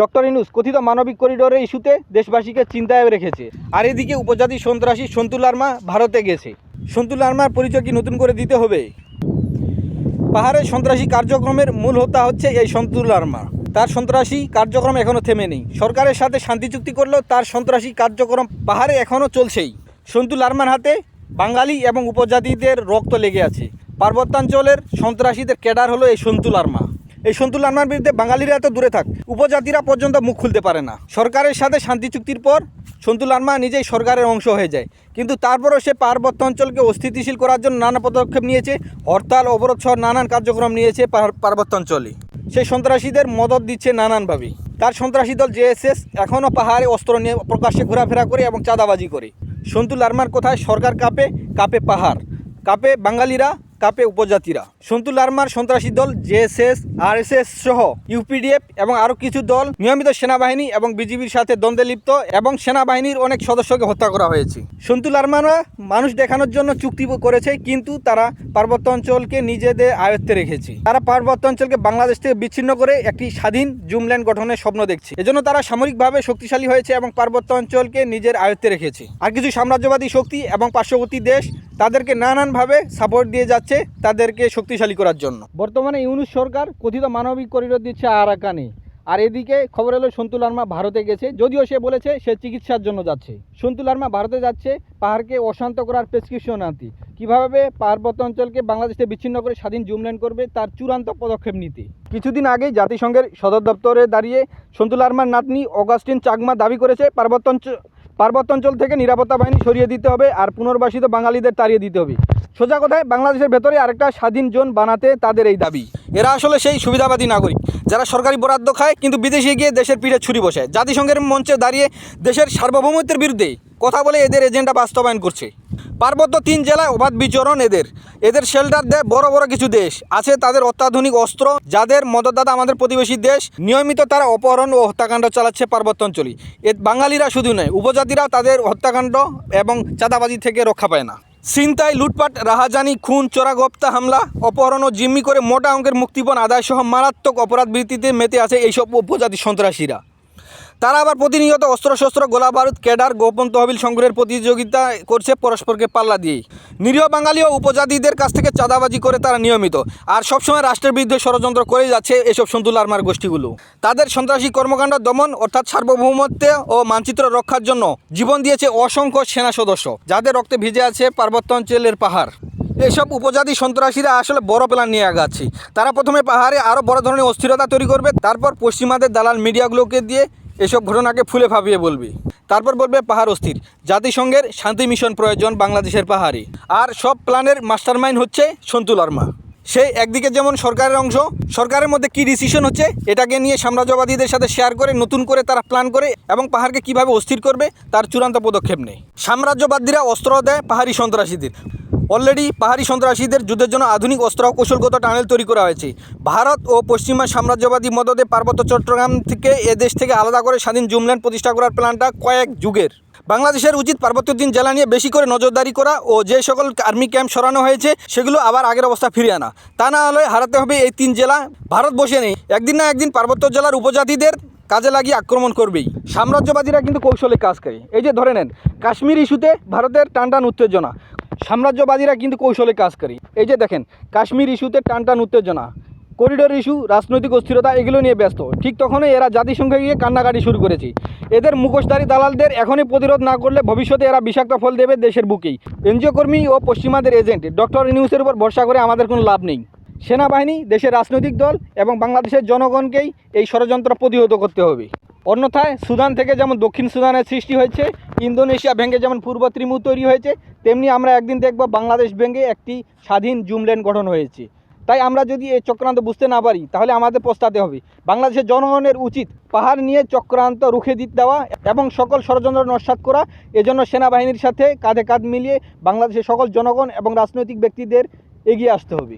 Doctor Yunus, কথিত মানবিক করিডোরের ইস্যুতে দেশবাসীকে চিন্তায় রেখেছে। আর এদিকে উপজাতি সন্ত্রাসী সন্তু লার্মা ভারতে গেছে। সন্তু লার্মার পরিচয় কি নতুন করে দিতে হবে? পাহাড়ের সন্ত্রাসী কার্যক্রমের মূল হোতা হচ্ছে এই সন্তু লার্মা। তার সন্ত্রাসী কার্যক্রম এখনও থেমে নেই। সরকারের সাথে শান্তি চুক্তি করলেও তার সন্ত্রাসী কার্যক্রম পাহাড়ে এখনও চলছেই। সন্তু লার্মার হাতে বাঙালি এবং উপজাতিদের রক্ত লেগে আছে। পার্বত্যাঞ্চলের সন্ত্রাসীদের ক্যাডার হলো এই সন্তু লার্মা। এই সন্তু লার্মার বিরুদ্ধে বাঙালিরা এত দূরে থাক। উপজাতিরা পর্যন্ত মুখ খুলতে পারে না। সরকারের সাথে শান্তি চুক্তির পর সন্তু লার্মা নিজেই সরকারের অংশ হয়ে যায়। কিন্তু তারপরও সে পার্বত্য অঞ্চলকে অস্থিতিশীল করার জন্য নানা পদক্ষেপ নিয়েছে। হরতাল, অবরোধ সহ নানান কার্যক্রম নিয়েছে পার্বত্য অঞ্চলে। সেই সন্ত্রাসীদের মদত দিচ্ছে নানানভাবে। তার সন্ত্রাসী দল জেএসএস এখনও পাহাড়ে অস্ত্র নিয়ে প্রকাশ্যে ঘোরাফেরা করে এবং চাঁদাবাজি করে। সন্তু লার্মার কোথায় সরকার কাপে কাপে পাহাড়। কাপে বাঙালিরা কাঁপে উপজাতিরা। সন্তু লার্মার সন্ত্রাসী দল জেএসএস আরএসএস সহ ইউপিডিএফ এবং আরও কিছু দল, নিয়মিত সেনাবাহিনী এবং বিজিবির সাথে দ্বন্দ্বে লিপ্ত এবং সেনাবাহিনীর অনেক সদস্যকে হত্যা করা হয়েছে। সন্তু লার্মারা মানুষ দেখানোর জন্য চুক্তি করেছে, কিন্তু তারা পার্বত্য অঞ্চলকে নিজেদের আয়ত্তে রেখেছে। তারা পার্বত্য অঞ্চলকে বাংলাদেশ থেকে বিচ্ছিন্ন করে একটি স্বাধীন জুমল্যান্ড গঠনের স্বপ্ন দেখছে। এজন্য তারা সামরিকভাবে শক্তিশালী হয়েছে এবং পার্বত্য অঞ্চলকে নিজের আয়ত্তে রেখেছে। আর কিছু সাম্রাজ্যবাদী শক্তি এবং পার্শ্ববর্তী দেশ তাদেরকে নানানভাবে সাপোর্ট দিয়ে যাচ্ছে তাদেরকে শক্তিশালী করার জন্য। বর্তমানে ইউনুস সরকার কথিত মানবিক করিডোর দিচ্ছে আরাকানে আর এদিকে খবর এলো সন্তু লার্মা ভারতে গেছে, যদিও সে বলেছে সে চিকিৎসার জন্য যাচ্ছে। সন্তু লার্মা ভারতে যাচ্ছে, পাহাড়কে অশান্ত করার প্রেসক্রিপশন আনতে। কীভাবে পার্বত্য অঞ্চলকে বাংলাদেশে বিচ্ছিন্ন করে স্বাধীন জুমল্যান্ড করবে তার চূড়ান্ত পদক্ষেপ নিতে। কিছুদিন আগেই জাতিসংঘের সদর দপ্তরে দাঁড়িয়ে সন্তু লার্মার নাতনি অগাস্টিন চাকমা দাবি করেছে, পার্বত্য অঞ্চল পার্বত্য অঞ্চল থেকে নিরাপত্তা বাহিনী সরিয়ে দিতে হবে আর পুনর্বাসিত বাঙালিদের তাড়িয়ে দিতে হবে। সোজা কথায় বাংলাদেশের ভেতরে আরেকটা স্বাধীন জোন বানাতে তাদের এই দাবি। এরা আসলে সেই সুবিধাবাদী নাগরিক, যারা সরকারি বরাদ্দ খায় কিন্তু বিদেশে গিয়ে দেশের পিঠে ছুরি বসায় জাতিসংঘের মঞ্চে দাঁড়িয়ে দেশের সার্বভৌমত্বের বিরুদ্ধে কথা বলে এদের এজেন্ডা বাস্তবায়ন করছে। পার্বত্য তিন জেলায় অবাধ বিচরণ এদের। এদের শেল্টার দেয় বড় বড় কিছু দেশ। আছে তাদের অত্যাধুনিক অস্ত্র, যাদের মদতদাতা আমাদের প্রতিবেশী দেশ। নিয়মিত তারা অপহরণ ও হত্যাকাণ্ড চালাচ্ছে পার্বত্য অঞ্চলে বাঙালিরা শুধু নয়, উপজাতিরা তাদের হত্যাকাণ্ড এবং চাঁদাবাজি থেকে রক্ষা পায় না। ছিনতাই, লুটপাট, রাহাজানি, খুন, চোরাগপ্তা হামলা, অপহরণ ও জিম্মি করে মোটা অঙ্কের মুক্তিপণ আদায়সহ মারাত্মক অপরাধ বৃত্তিতে মেতে আছে এইসব উপজাতি সন্ত্রাসীরা। তারা আবার প্রতিনিয়ত অস্ত্রশস্ত্র, গোলা বারুদ, ক্যাডার, গোপন তহবিল সংগ্রহের প্রতিযোগিতা করছে পরস্পরকে পাল্লা দিয়ে নিরীহ বাঙালি ও উপজাতিদের কাছ থেকে চাঁদাবাজি করে তারা নিয়মিত। আর সবসময় রাষ্ট্রের বিরুদ্ধে ষড়যন্ত্র করে যাচ্ছে এসব সন্তুল আর্মার গোষ্ঠীগুলো। তাদের সন্ত্রাসী কর্মকাণ্ড দমন, অর্থাৎ সার্বভৌমত্ব ও মানচিত্র রক্ষার জন্য জীবন দিয়েছে অসংখ্য সেনা সদস্য, যাদের রক্তে ভিজে আছে পার্বত্য অঞ্চলের পাহাড়। এসব উপজাতি সন্ত্রাসীরা আসলে বড় প্ল্যান নিয়ে আগাচ্ছে। তারা প্রথমে পাহাড়ে আরও বড় ধরনের অস্থিরতা তৈরি করবে, তারপর পশ্চিমাদের দালাল মিডিয়াগুলোকে দিয়ে এসব ঘটনাকে ফুলে ফাঁপিয়ে বলবে। তারপর বলবে পাহাড় অস্থির। জাতিসংঘের শান্তি মিশন প্রয়োজন বাংলাদেশের পাহাড়ে। আর সব প্ল্যানের মাস্টারমাইন্ড হচ্ছে সন্তু আর্মা সেই একদিকে যেমন সরকারের অংশ, সরকারের মধ্যে কি ডিসিশন হচ্ছে, এটাকে নিয়ে সাম্রাজ্যবাদীদের সাথে শেয়ার করে, নতুন করে তারা প্ল্যান করে এবং পাহাড়কে কীভাবে অস্থির করবে, তার চূড়ান্ত পদক্ষেপ নেয়। সাম্রাজ্যবাদীরা অস্ত্র দেয় পাহাড়ি সন্ত্রাসীদের। অলরেডি পাহাড়ি সন্ত্রাসীদের যুদ্ধের জন্য আধুনিক, অস্ত্র কৌশলগত টানেল তৈরি করা হয়েছে। ভারত ও পশ্চিমা সাম্রাজ্যবাদী মদদে পার্বত্য চট্টগ্রাম থেকে এদেশ থেকে আলাদা করে স্বাধীন জুমল্যান্ড প্রতিষ্ঠা করার প্ল্যানটা কয়েক যুগের। বাংলাদেশের উচিত পার্বত্য তিন জেলা নিয়ে বেশি করে নজরদারি করা ও যে সকল আর্মি ক্যাম্প সরানো হয়েছে, সেগুলো আবার আগের অবস্থা ফিরিয়ে আনা। তা না হলে হারাতে হবে এই তিন জেলা। ভারত বসে নেই। একদিন না একদিন পার্বত্য জেলার উপজাতিদের কাজে লাগিয়ে আক্রমণ করবেই। সাম্রাজ্যবাদীরা কিন্তু কৌশলে কাজ করে। এই যে ধরে নেন, কাশ্মীর ইস্যুতে ভারতের টানটান উত্তেজনা। সাম্রাজ্যবাদীরা কিন্তু কৌশলে কাজ করে। এই যে দেখেন, কাশ্মীর ইস্যুতে টান টান উত্তেজনা। করিডোর ইস্যু, রাজনৈতিক অস্থিরতা, এগুলো নিয়ে ব্যস্ত। ঠিক তখনই এরা জাতিসংঘে গিয়ে কান্নাকাটি শুরু করেছে। এদের মুখোশধারী দালালদের এখনই প্রতিরোধ না করলে ভবিষ্যতে এরা বিষাক্ত ফল দেবে দেশের বুকেই এনজিও কর্মী ও পশ্চিমাদের এজেন্ট, ডক্টর নিউজের উপর ভরসা করে আমাদের কোনো লাভ নেই। সেনাবাহিনী, দেশের রাজনৈতিক দল এবং বাংলাদেশের জনগণকেই এই ষড়যন্ত্র প্রতিহত করতে হবে। অন্যথায় সুদান থেকে যেমন দক্ষিণ সুদানের সৃষ্টি হয়েছে, ইন্দোনেশিয়া ভেঙে যেমন পূর্ব ত্রিমু তৈরি হয়েছে তেমনি আমরা একদিন দেখব বাংলাদেশ ভেঙে একটি স্বাধীন জুমলেন গঠন হয়েছে। তাই আমরা যদি এই চক্রান্ত বুঝতে না পারি, তাহলে আমাদের পস্তাতে হবে। বাংলাদেশের জনগণের উচিত পাহাড় নিয়ে চক্রান্ত রুখে দিতে দেওয়া এবং সকল ষড়যন্ত্র নস্বাত করা। এজন্য সেনাবাহিনীর সাথে কাঁধে কাঁধ মিলিয়ে বাংলাদেশের সকল জনগণ এবং রাজনৈতিক ব্যক্তিদের এগিয়ে আসতে হবে।